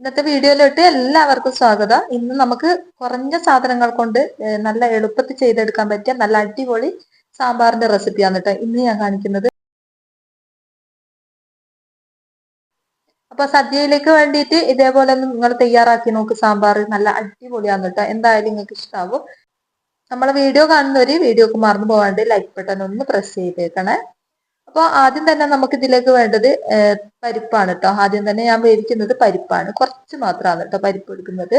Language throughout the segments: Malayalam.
ഇന്നത്തെ വീഡിയോയിലോട്ട് എല്ലാവർക്കും സ്വാഗതം. ഇന്ന് നമുക്ക് കുറഞ്ഞ സാധനങ്ങൾ കൊണ്ട് നല്ല എളുപ്പത്തിൽ ചെയ്തെടുക്കാൻ പറ്റിയ നല്ല അടിപൊളി സാമ്പാറിന്റെ റെസിപ്പിയാണ് കേട്ടോ ഇന്ന് ഞാൻ കാണിക്കുന്നത്. അപ്പൊ സദ്യയിലേക്ക് വേണ്ടിയിട്ട് ഇതേപോലെ ഒന്ന് നിങ്ങൾ തയ്യാറാക്കി നോക്ക്. സാമ്പാർ നല്ല അടിപൊളിയാണ് കേട്ടോ എന്തായാലും നിങ്ങൾക്ക് ഇഷ്ടാവും. നമ്മളെ വീഡിയോ കാണുന്നവര് വീഡിയോക്ക് മറന്നു പോകാണ്ട് ലൈക്ക് ബട്ടൺ ഒന്ന് പ്രസ് ചെയ്തേക്കണേ. അപ്പോൾ ആദ്യം തന്നെ നമുക്ക് ഇതിലേക്ക് വേണ്ടത് പരിപ്പാണ് കേട്ടോ ആദ്യം തന്നെ ഞാൻ വേവിക്കുന്നത് പരിപ്പാണ്. കുറച്ച് മാത്രമാണ് കേട്ടോ പരിപ്പ് എടുക്കുന്നത്.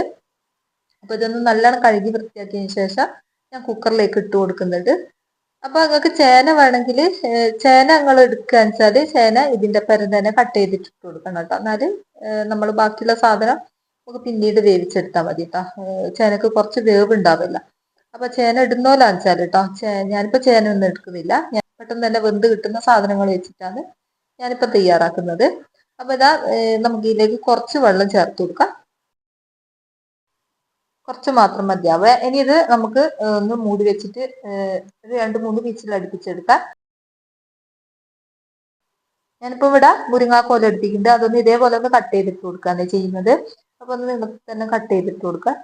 അപ്പൊ ഇതൊന്ന് നല്ലോണം കഴുകി വൃത്തിയാക്കിയതിന് ശേഷം ഞാൻ കുക്കറിലേക്ക് ഇട്ട് കൊടുക്കുന്നുണ്ട്. അപ്പൊ നിങ്ങൾക്ക് ചേന വേണമെങ്കിൽ ചേന നിങ്ങൾ എടുക്കുക വെച്ചാൽ ചേന ഇതിന്റെ പരം തന്നെ കട്ട് ചെയ്തിട്ട് ഇട്ട് കൊടുക്കണം കേട്ടോ എന്നാൽ നമ്മൾ ബാക്കിയുള്ള സാധനം നമുക്ക് പിന്നീട് വേവിച്ചെടുത്താൽ മതി കേട്ടോ ചേനക്ക് കുറച്ച് വേവ് ഉണ്ടാവില്ല അപ്പൊ ചേന ഇടുന്നോലാന്ന് വെച്ചാൽ കേട്ടോ ഞാനിപ്പോ ചേന ഒന്നും എടുക്കുന്നില്ല. ഞാൻ പെട്ടെന്ന് തന്നെ വെന്ത് കിട്ടുന്ന സാധനങ്ങൾ വെച്ചിട്ടാണ് ഞാനിപ്പോ തയ്യാറാക്കുന്നത്. അപ്പൊ ഇതാ നമുക്ക് ഇതിലേക്ക് കുറച്ച് വെള്ളം ചേർത്ത് കൊടുക്കാം. കുറച്ച് മാത്രം മതിയാവുക ഇനി ഇത് നമുക്ക് ഒന്ന് മൂടി വെച്ചിട്ട് ഒരു രണ്ട് മൂന്ന് പീച്ചിൽ അടുപ്പിച്ചെടുക്കാം. ഞാനിപ്പോ ഇവിടെ മുരിങ്ങാക്കോല എടുത്തിട്ടുണ്ട്. അതൊന്ന് ഇതേപോലെ ഒന്ന് കട്ട് ചെയ്തിട്ട് കൊടുക്കാണ് ചെയ്യുന്നത്. അപ്പൊ ഒന്ന് നിങ്ങൾക്ക് തന്നെ കട്ട് ചെയ്തിട്ട് കൊടുക്കാം.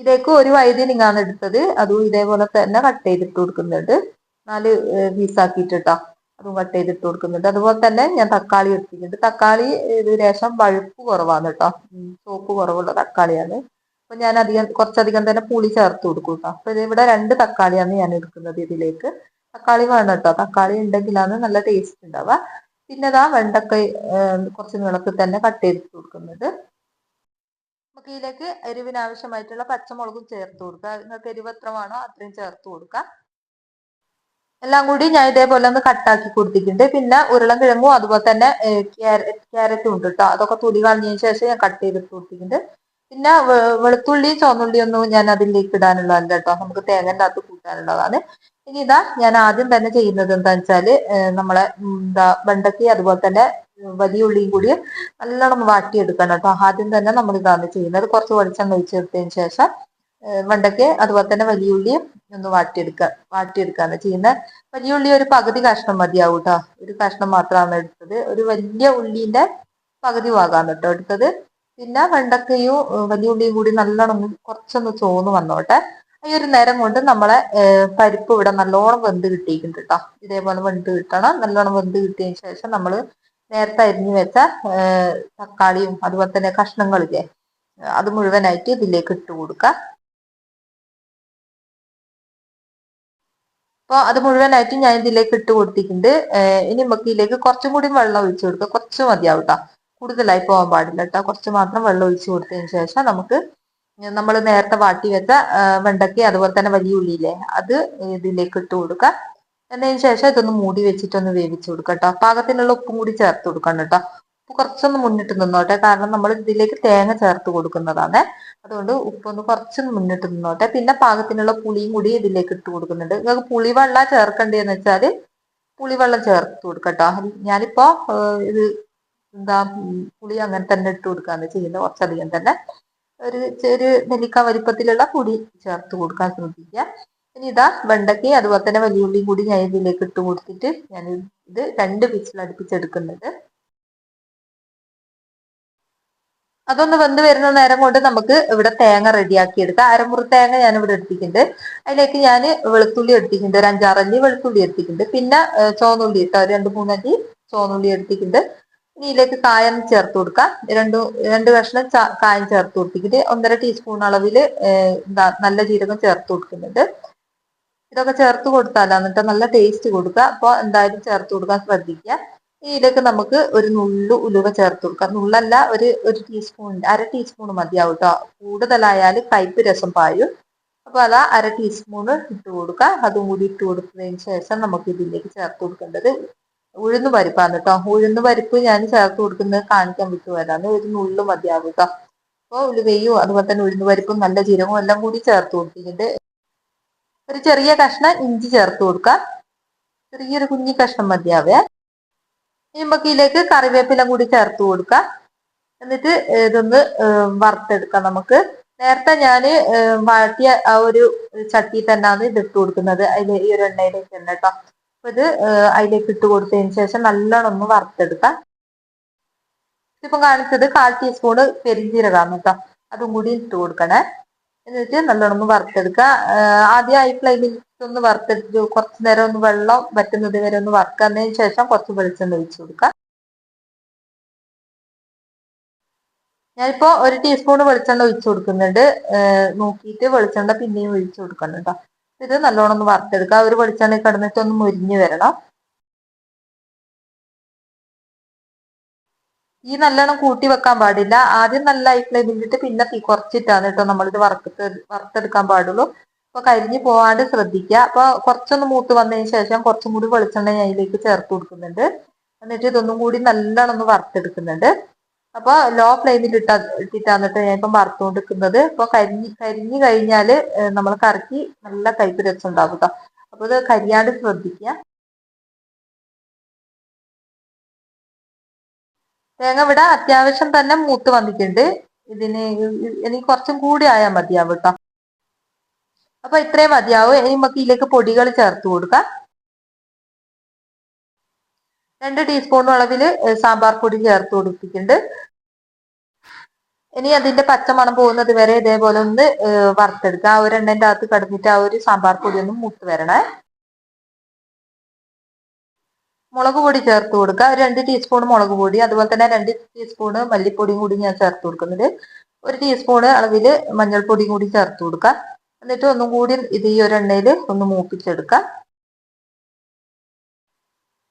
ഇതിലേക്ക് ഒരു വൈദ്യനിങ്ങാണ് എടുത്തത്. അതും ഇതേപോലെ തന്നെ കട്ട് ചെയ്തിട്ട് കൊടുക്കുന്നുണ്ട്. നാല് പീസാക്കിയിട്ട് അതും കട്ട് ചെയ്തിട്ട് കൊടുക്കുന്നുണ്ട്. അതുപോലെ തന്നെ ഞാൻ തക്കാളി എടുത്തിട്ടുണ്ട്. തക്കാളി ഇത് രേഷം വഴുപ്പ് കുറവാണ് കേട്ടോ സോപ്പ് കുറവുള്ള തക്കാളിയാണ്. അപ്പൊ ഞാൻ അധികം കുറച്ചധികം തന്നെ പുളി ചേർത്ത് കൊടുക്കും കേട്ടോ അപ്പൊ ഇവിടെ രണ്ട് തക്കാളിയാണ് ഞാൻ എടുക്കുന്നത് ഇതിലേക്ക്. തക്കാളി വേണം കേട്ടോ തക്കാളി ഉണ്ടെങ്കിലാണ് നല്ല ടേസ്റ്റ് ഉണ്ടാവുക. പിന്നെ ഇതാ വെണ്ടക്ക കുറച്ച് നീളത്തിൽ തന്നെ കട്ട് ചെയ്തിട്ട് കൊടുക്കുന്നുണ്ട്. നമുക്ക് ഇതിലേക്ക് എരിവിന് ആവശ്യമായിട്ടുള്ള പച്ചമുളകും ചേർത്ത് കൊടുക്കുക. നിങ്ങൾക്ക് എരിവ് എത്ര വേണോ അത്രയും ചേർത്ത് കൊടുക്കുക എല്ലാം കൂടി ഞാൻ ഇതേപോലെ ഒന്ന് കട്ടാക്കി കൊടുത്തിട്ടുണ്ട്. പിന്നെ ഉരുളൻ കിഴങ്ങും അതുപോലെ തന്നെ ക്യാരറ്റും ഉണ്ട് കേട്ടോ അതൊക്കെ തുടി കളഞ്ഞതിന് ശേഷം ഞാൻ കട്ട് ചെയ്തിട്ട് കൊടുത്തിട്ടുണ്ട്. പിന്നെ വെളുത്തുള്ളി ചുവന്നുള്ളി ഒന്നും ഞാൻ അതിലേക്ക് ഇടാനുള്ളതല്ല കേട്ടോ നമുക്ക് തേങ്ങന്റെ അകത്ത് കൂട്ടാനുള്ളതാണ്. ഇനി ഇതാ ഞാൻ ആദ്യം തന്നെ ചെയ്യുന്നത് എന്താണെന്ന് വെച്ചാൽ നമ്മളെ എന്താ വെണ്ടയ്ക്ക് അതുപോലെ തന്നെ വലിയ ഉള്ളിയും കൂടി നല്ലോണം വാട്ടിയെടുക്കണം കേട്ടോ. ആദ്യം തന്നെ നമ്മൾ ഇതാണ് ചെയ്യുന്നത്. കുറച്ച് വെളിച്ചെണ്ണ ഒഴിച്ചെടുത്തതിന് ശേഷം വെണ്ടയ്ക്ക് അതുപോലെ തന്നെ വലിയ ഉള്ളിയും ഒന്ന് വാട്ടിയെടുക്കുക വാട്ടിയെടുക്കാണ് ചെയ്യുന്നത്. വലിയ ഉള്ളി ഒരു പകുതി കഷ്ണം മതിയാവും കേട്ടോ. ഒരു കഷ്ണം മാത്രമാണ് എടുത്തത്. ഒരു വലിയ ഉള്ളിന്റെ പകുതി ഭാഗമാണ് കേട്ടോ എടുത്തത്. പിന്നെ വെണ്ടക്കയും വലിയ ഉള്ളിയും കൂടി നല്ലോണം കുറച്ചൊന്ന് ചോന്ന് വന്നോട്ടെ. ഈ ഒരു നേരം കൊണ്ട് നമ്മളെ പരിപ്പ് ഇവിടെ നല്ലോണം വെന്ത് കിട്ടിയിട്ടുണ്ട് കേട്ടോ. ഇതേപോലെ വെന്ത് കിട്ടണം. നല്ലോണം വെന്ത് കിട്ടിയതിന് ശേഷം നമ്മൾ നേരത്തെ അരിഞ്ഞു വെച്ച തക്കാളിയും അതുപോലെ തന്നെ കഷ്ണങ്ങളില്ലേ അത് മുഴുവനായിട്ട് ഇതിലേക്ക് ഇട്ട് കൊടുക്കുക. അപ്പോൾ അത് മുഴുവനായിട്ട് ഞാൻ ഇതിലേക്ക് ഇട്ട് കൊടുത്തിട്ടുണ്ട്. ഇനി നമുക്ക് ഇതിലേക്ക് കുറച്ചും കൂടി വെള്ളം ഒഴിച്ചു കൊടുക്കുക. കുറച്ച് മതിയാവും കേട്ടോ കൂടുതലായി പോകാൻ പാടില്ല കേട്ടോ കുറച്ച് മാത്രം വെള്ളം ഒഴിച്ചു കൊടുത്തതിന് ശേഷം നമുക്ക് നമ്മൾ നേരത്തെ വാട്ടി വെച്ച വെണ്ടയ്ക്ക അതുപോലെ തന്നെ വലിയ ഉള്ളിയില്ലേ അത് ഇതിലേക്ക് ഇട്ട് കൊടുക്കുക. എന്നതിന് ശേഷം ഇതൊന്ന് മൂടി വെച്ചിട്ടൊന്ന് വേവിച്ചു കൊടുക്കാം കേട്ടോ. പാകത്തിനുള്ള ഉപ്പും കൂടി ചേർത്ത് കൊടുക്കണം കേട്ടോ. ഉപ്പ് കുറച്ചൊന്ന് മുന്നിട്ട് നിന്നോട്ടെ. കാരണം നമ്മൾ ഇതിലേക്ക് തേങ്ങ ചേർത്ത് കൊടുക്കുന്നതാണ്. അതുകൊണ്ട് ഉപ്പൊന്ന് കുറച്ചൊന്ന് മുന്നിട്ട് നിന്നോട്ടെ. പിന്നെ പാകത്തിനുള്ള പുളിയും കൂടി ഇതിലേക്ക് ഇട്ട് കൊടുക്കുന്നുണ്ട്. നിങ്ങൾക്ക് പുളിവെള്ളം ചേർക്കണ്ടേന്ന് വെച്ചാൽ പുളിവെള്ളം ചേർത്ത് കൊടുക്കട്ടോ ഞാനിപ്പോ ഇത് എന്താ പുളി അങ്ങനെ തന്നെ ഇട്ട് കൊടുക്കാന്ന് ചെയ്യുന്നത്. കുറച്ചധികം തന്നെ. ഒരു ചെറിയ നെല്ലിക്ക വലിപ്പത്തിലുള്ള പുളി ചേർത്ത് കൊടുക്കാൻ ശ്രദ്ധിക്കുക. ഇനി ഇതാ വെണ്ടയ്ക്ക് അതുപോലെ തന്നെ വലിയ ഉള്ളിയും കൂടി ഞാൻ ഇതിലേക്ക് ഇട്ട് കൊടുത്തിട്ട് ഞാൻ ഇത് രണ്ട് വിസിൽ അടുപ്പിച്ചെടുക്കുന്നത്. അതൊന്ന് വെന്ത് വരുന്ന നേരം കൊണ്ട് നമുക്ക് ഇവിടെ തേങ്ങ റെഡിയാക്കി എടുക്കാം അരമുറി തേങ്ങ ഞാൻ ഇവിടെ എടുത്തിട്ടുണ്ട്. അതിലേക്ക് ഞാൻ വെളുത്തുള്ളി എടുത്തിട്ടുണ്ട്. ഒരു അഞ്ചാറല്ലി വെളുത്തുള്ളി എടുത്തിട്ടുണ്ട്. പിന്നെ ചോന്നുള്ളി ഇട്ടോ? രണ്ട് മൂന്നല്ലി ചോന്നുള്ളി എടുത്തിട്ടുണ്ട്. ഇനി ഇതിലേക്ക് കായം ചേർത്ത് കൊടുക്കാം. രണ്ട് രണ്ട് കഷ്ണം കായം ചേർത്ത് കൊടുത്തിട്ട് ഒന്നര ടീസ്പൂൺ അളവിൽ നല്ല ജീരകം ചേർത്ത് കൊടുക്കുന്നുണ്ട്. ഇതൊക്കെ ചേർത്ത് കൊടുത്താലോ? എന്നിട്ട് നല്ല ടേസ്റ്റ് കൊടുക്കുക. അപ്പോൾ എന്തായാലും ചേർത്ത് കൊടുക്കാൻ ശ്രദ്ധിക്കുക. ഇതിലേക്ക് നമുക്ക് ഒരു നുള്ളു ഉലുവ ചേർത്ത് കൊടുക്കാം നുള്ളല്ല ഒരു ഒരു ടീസ്പൂൺ അര ടീസ്പൂൺ മതിയാവും കേട്ടോ കൂടുതലായാൽ കയ്പ് രസം പായും അപ്പൊ അതാ അര ടീസ്പൂൺ ഇട്ട് കൊടുക്കുക. അതും കൂടി ഇട്ട് കൊടുത്തതിന് ശേഷം നമുക്ക് ഇതിലേക്ക് ചേർത്ത് കൊടുക്കേണ്ടത് ഉഴുന്ന് പരിപ്പാണ് കേട്ടോ ഉഴുന്ന് പരിപ്പ് ഞാൻ ചേർത്ത് കൊടുക്കുന്നത് കാണിക്കാൻ വിട്ടുപോയതാണ്. ഒരു നുള്ളു മതിയാവും കേട്ടോ അപ്പോൾ ഉലുവയും അതുപോലെ തന്നെ ഉഴുന്ന് പരിപ്പും നല്ല ജീരകവും എല്ലാം കൂടി ചേർത്ത് കൊടുത്തിട്ടുണ്ട്. ഒരു ചെറിയ കഷ്ണം ഇഞ്ചി ചേർത്ത് കൊടുക്കാം. ചെറിയൊരു കുഞ്ഞി കഷ്ണം മതിയാവേ. നമുക്ക് ഇതിലേക്ക് കറിവേപ്പില കൂടി ചേർത്ത് കൊടുക്കാം. എന്നിട്ട് ഇതൊന്ന് വറുത്തെടുക്കാം നമുക്ക്. നേരത്തെ ഞാൻ വാട്ടിയ ആ ഒരു ചട്ടി തന്നെയാണ് ഇത് ഇട്ട് കൊടുക്കുന്നത്. അതിൽ ഈ ഒരു എണ്ണയിലേക്ക് തന്നെ കേട്ടോ അപ്പൊ ഇത് അതിലേക്ക് ഇട്ട് കൊടുത്തതിന് ശേഷം നല്ലോണം ഒന്ന് വറുത്തെടുക്കാം. ഇതിപ്പം കാണിച്ചത് കാൽ ടീസ്പൂണ് പെരിഞ്ചീരകാണ് കേട്ടോ അതും കൂടി ഇട്ട് കൊടുക്കണേ. എന്നിട്ട് നല്ലോണം ഒന്ന് വറുത്തെടുക്കുക ആദ്യം ഹൈ ഫ്ലെയിമിൽ ഒന്ന് വറുത്തെടുത്ത് കുറച്ച് നേരം ഒന്ന് വെള്ളം വറ്റുന്നത് വരെ ഒന്ന് വറുക്കുന്നതിന് ശേഷം കുറച്ച് വെളിച്ചെണ്ണ ഒഴിച്ചു കൊടുക്കുക ഞാനിപ്പോ ഒരു ടീസ്പൂൺ വെളിച്ചെണ്ണ ഒഴിച്ചു കൊടുക്കുന്നുണ്ട്. നോക്കിയിട്ട് വെളിച്ചെണ്ണ പിന്നെയും ഒഴിച്ചു കൊടുക്കുന്നുണ്ട് ഇത് നല്ലോണം ഒന്ന് വറുത്തെടുക്കുക ഒരു വെളിച്ചെണ്ണ കിടന്നിട്ട് ഒന്ന് മുരിഞ്ഞു വരണം. ഈ നല്ലോണം കൂട്ടി വെക്കാൻ പാടില്ല. ആദ്യം നല്ല ഹൈ ഫ്ലെയിമിലിട്ട് പിന്നെ തീ കുറച്ചിട്ടാണ് കേട്ടോ നമ്മളിത് വറുത്ത് വറുത്തെടുക്കാൻ പാടുള്ളൂ. അപ്പൊ കരിഞ്ഞു പോവാണ്ട് ശ്രദ്ധിക്കുക. അപ്പൊ കുറച്ചൊന്ന് മൂത്ത് വന്നതിന് ശേഷം കുറച്ചും കൂടി വെളിച്ചെണ്ണ അതിലേക്ക് ചേർത്ത് കൊടുക്കുന്നുണ്ട്. എന്നിട്ട് ഇതൊന്നും കൂടി നല്ലോണം ഒന്ന് വറുത്തെടുക്കുന്നുണ്ട്. അപ്പൊ ലോ ഫ്ലെയിമിൽ ഇട്ട ഇട്ടിട്ടാന്നിട്ട് ഞാൻ ഇപ്പം വറുത്തുകൊണ്ടിരിക്കുന്നത്. ഇപ്പൊ കരിഞ്ഞ് കരിഞ്ഞു കഴിഞ്ഞാൽ നമ്മൾ കറക്കി നല്ല കൈപ്പ് രസം ഉണ്ടാവും കേട്ടോ അപ്പൊ ഇത് കരിയാണ്ട് ശ്രദ്ധിക്കുക. തേങ്ങ ഇവിടെ അത്യാവശ്യം തന്നെ മൂത്ത് വന്നിട്ടുണ്ട്. ഇതിന് ഇനി കുറച്ചും കൂടി ആയാൽ മതിയാവും കേട്ടോ. അപ്പൊ ഇത്രയും മതിയാവും. ഇനി നമുക്ക് ഇതിലേക്ക് പൊടികൾ ചേർത്ത് കൊടുക്കാം. രണ്ട് ടീസ്പൂൺ അളവിൽ സാമ്പാർ പൊടി ചേർത്ത് കൊടുത്തിട്ടുണ്ട്. ഇനി അതിന്റെ പച്ചമണം പോകുന്നത് വരെ ഇതേപോലെ ഒന്ന് വറുത്തെടുക്കുക ആ ഒരു എണ്ണന്റെ അകത്ത് കടന്നിട്ട് ആ ഒരു സാമ്പാർ പൊടി ഒന്ന് മൂത്ത് വരണേ. മുളക് പൊടി ചേർത്ത് കൊടുക്കുക. രണ്ട് ടീസ്പൂൺ മുളക് പൊടി അതുപോലെ തന്നെ രണ്ട് ടീസ്പൂൺ മല്ലിപ്പൊടിയും കൂടി ഞാൻ ചേർത്ത് കൊടുക്കുന്നുണ്ട്. ഒരു ടീസ്പൂണ് അളവിൽ മഞ്ഞൾപ്പൊടിയും കൂടി ചേർത്ത് കൊടുക്കുക. എന്നിട്ട് ഒന്നും കൂടി ഇത് ഈ ഒരു എണ്ണയിൽ ഒന്ന് മൂപ്പിച്ചെടുക്കുക.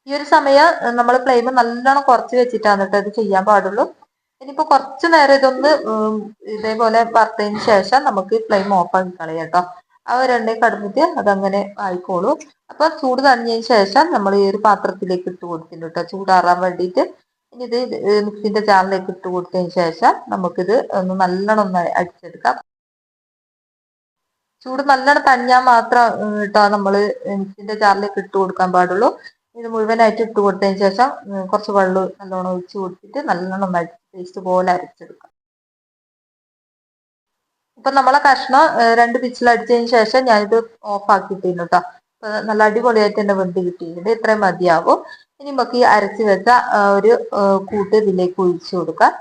ഈ ഒരു സമയം നമ്മൾ ഫ്ലെയിം നല്ലോണം കുറച്ച് വെച്ചിട്ടാണ് കേട്ടോ ഇത് ചെയ്യാൻ പാടുള്ളൂ. ഇനിയിപ്പോ കുറച്ച് നേരം ഇതൊന്ന് ഇതേപോലെ വറുത്തതിന് ശേഷം നമുക്ക് ഫ്ലെയിം ഓഫ് ആക്കി കളയാം കേട്ടോ. ഒരു എണ്ണയിൽ കടന്നിട്ട് അതങ്ങനെ ആയിക്കോളൂ. അപ്പൊ ചൂട് തണിഞ്ഞതിന് ശേഷം നമ്മൾ ഈ ഒരു പാത്രത്തിലേക്ക് ഇട്ട് കൊടുത്തിട്ടുണ്ട് കേട്ടോ ചൂടാറാൻ വേണ്ടിയിട്ട്. ഇനി ഇത് മിക്സിന്റെ ജാറിലേക്ക് ഇട്ട് കൊടുത്തതിന് ശേഷം നമുക്കിത് ഒന്ന് നല്ലോണം ഒന്ന് അടിച്ചെടുക്കാം. ചൂട് നല്ലോണം തഞ്ഞാൽ മാത്രം കേട്ടോ നമ്മൾ മിക്സിന്റെ ജാറിലേക്ക് ഇട്ട് കൊടുക്കാൻ പാടുള്ളൂ. ഇത് മുഴുവനായിട്ട് ഇട്ട് കൊടുത്തതിന് ശേഷം കുറച്ച് വെള്ളം നല്ലോണം ഒഴിച്ച് കൊടുത്തിട്ട് നല്ലോണം ഒന്ന് പേസ്റ്റ് പോലെ അരച്ചെടുക്കാം. ഇപ്പൊ നമ്മളെ കഷ്ണം രണ്ട് അടിച്ചതിന് ശേഷം ഞാനിത് ഓഫ് ആക്കിയിട്ടുണ്ട് കേട്ടോ നല്ല അടിപൊളിയായിട്ട് തന്നെ വെന്ത് കിട്ടിയിട്ടുണ്ട്. ഇത്രയും മതിയാവും. ഇനി നമുക്ക് ഈ അരച്ച് വെച്ച ഒരു കൂട്ട് ഇതിലേക്ക് ഒഴിച്ചു കൊടുക്കാം.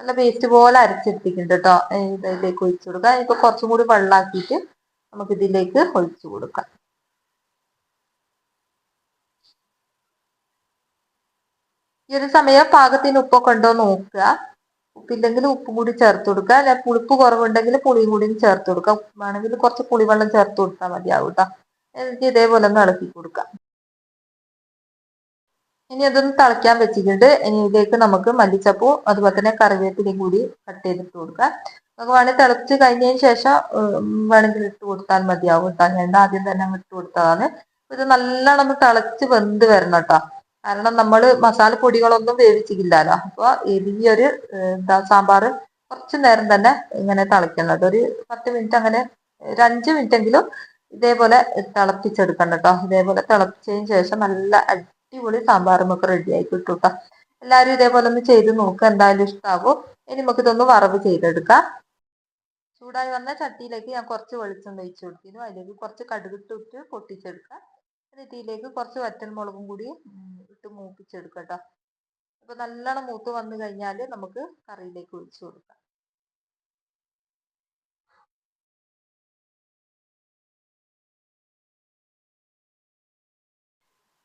നല്ല പേസ്റ്റ് പോലെ അരച്ചെടുത്തിട്ടുണ്ട് കേട്ടോ ഇതിലേക്ക് ഒഴിച്ചു കൊടുക്കാം. ഇപ്പൊ കുറച്ചും കൂടി വെള്ളമാക്കിയിട്ട് നമുക്ക് ഇതിലേക്ക് ഒഴിച്ചു കൊടുക്കാം. ഈ ഒരു സമയം പാകത്തിന് ഉപ്പൊക്കെ ഉണ്ടോ നോക്കുക. ഉപ്പില്ലെങ്കിൽ ഉപ്പും കൂടി ചേർത്ത് കൊടുക്കുക. അല്ലെ പുളിപ്പ് കുറവുണ്ടെങ്കിൽ പുളിയും കൂടി ചേർത്ത് കൊടുക്കുക. ഉപ്പാണെങ്കിൽ കുറച്ച് പുളിവെള്ളം ചേർത്ത് കൊടുത്താൽ മതിയാവും കേട്ടോ എന്നിട്ട് ഇതേപോലെ ഒന്ന് ഇളക്കി കൊടുക്കാം ഇനി അതൊന്ന് തിളയ്ക്കാൻ വെച്ചിട്ടുണ്ട്. ഇനി ഇതിലേക്ക് നമുക്ക് മല്ലിച്ചപ്പൂ അതുപോലെ തന്നെ കറിവേപ്പിലയും കൂടി കട്ട് ചെയ്തിട്ട് കൊടുക്കാം നമുക്ക് വേണമെങ്കിൽ തിളച്ച് കഴിഞ്ഞതിന് ശേഷം വേണമെങ്കിൽ ഇട്ട് കൊടുത്താൽ മതിയാവും കേട്ടോ ഞാൻ ആദ്യം തന്നെ ഇട്ട് കൊടുത്തതാണ്. ഇത് നല്ലോണം തിളച്ച് വെന്ത് വരണം കേട്ടോ കാരണം നമ്മൾ മസാലപ്പൊടികളൊന്നും വേവിച്ചിട്ടില്ലല്ലോ. അപ്പോൾ ഒരു എന്താ സാമ്പാർ കുറച്ച് നേരം തന്നെ ഇങ്ങനെ തിളയ്ക്കുന്നത് ഒരു പത്ത് മിനിറ്റ് അങ്ങനെ ഒരു അഞ്ച് എങ്കിലും ഇതേപോലെ തിളപ്പിച്ചെടുക്കണം കേട്ടോ. ഇതേപോലെ തിളപ്പിച്ചതിന് ശേഷം നല്ല അടിപൊളി സാമ്പാർ നമുക്ക് റെഡി ആയി കിട്ടും കേട്ടോ. എല്ലാവരും ഇതേപോലെ ഒന്ന് ചെയ്ത് നോക്കുക എന്തായാലും ഇഷ്ടാവും. ഇനി നമുക്ക് ഇതൊന്ന് വറവ് ചെയ്തെടുക്കാം. ചൂടായി വന്ന ചട്ടിയിലേക്ക് ഞാൻ കുറച്ച് വെളിച്ചെണ്ണ ഒഴിച്ചു കൊടുത്തിരുന്നു അതിലേക്ക് കുറച്ച് കടുകിട്ടിട്ട് പൊട്ടിച്ചെടുക്കാം. ഇതിലേക്ക് കുറച്ച് വറ്റൽമുളകും കൂടി ഇട്ട് മൂപ്പിച്ചെടുക്കാം കേട്ടോ അപ്പൊ നല്ലോണം മൂത്ത് വന്നു കഴിഞ്ഞാൽ നമുക്ക് കറിയിലേക്ക് ഒഴിച്ചു കൊടുക്കാം.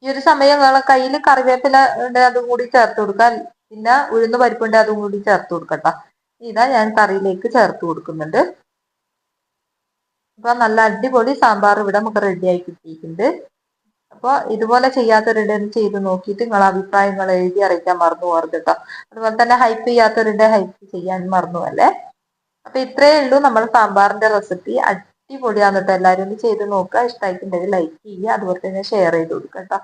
ഈ ഒരു സമയം കയ്യിൽ കറിവേപ്പില ഉണ്ട് അതും കൂടി ചേർത്ത് കൊടുക്കാം. പിന്നെ ഉഴുന്ന് പരിപ്പുണ്ട് അതും കൂടി ചേർത്ത് കൊടുക്കട്ടോ ഇതാ ഞാൻ കറിയിലേക്ക് ചേർത്ത് കൊടുക്കുന്നുണ്ട്. അപ്പൊ നല്ല അടിപൊളി സാമ്പാർ ഇവിടെ നമുക്ക് റെഡി ആയി കിട്ടിയിട്ടുണ്ട്. അപ്പോൾ ഇതുപോലെ ചെയ്യാത്തവരുടെ ചെയ്ത് നോക്കിയിട്ട് നിങ്ങൾ അഭിപ്രായങ്ങൾ എഴുതി അറിയിക്കാൻ മറന്നു പോകരുത് കേട്ടോ അതുപോലെ തന്നെ ഹൈപ്പ് ചെയ്യാത്തവരുടെ ഹൈപ്പ് ചെയ്യാൻ മറന്നു അല്ലേ? അപ്പൊ ഇത്രയേ ഉള്ളൂ നമ്മൾ സാമ്പാറിന്റെ റെസിപ്പി അടിപൊളിയാന്നിട്ട് എല്ലാവരും ഒന്ന് ചെയ്ത് നോക്കുക. ഇഷ്ടമായിട്ടുണ്ടെങ്കിൽ ലൈക്ക് ചെയ്യുക. അതുപോലെ തന്നെ ഷെയർ ചെയ്ത് കൊടുക്കുക കേട്ടോ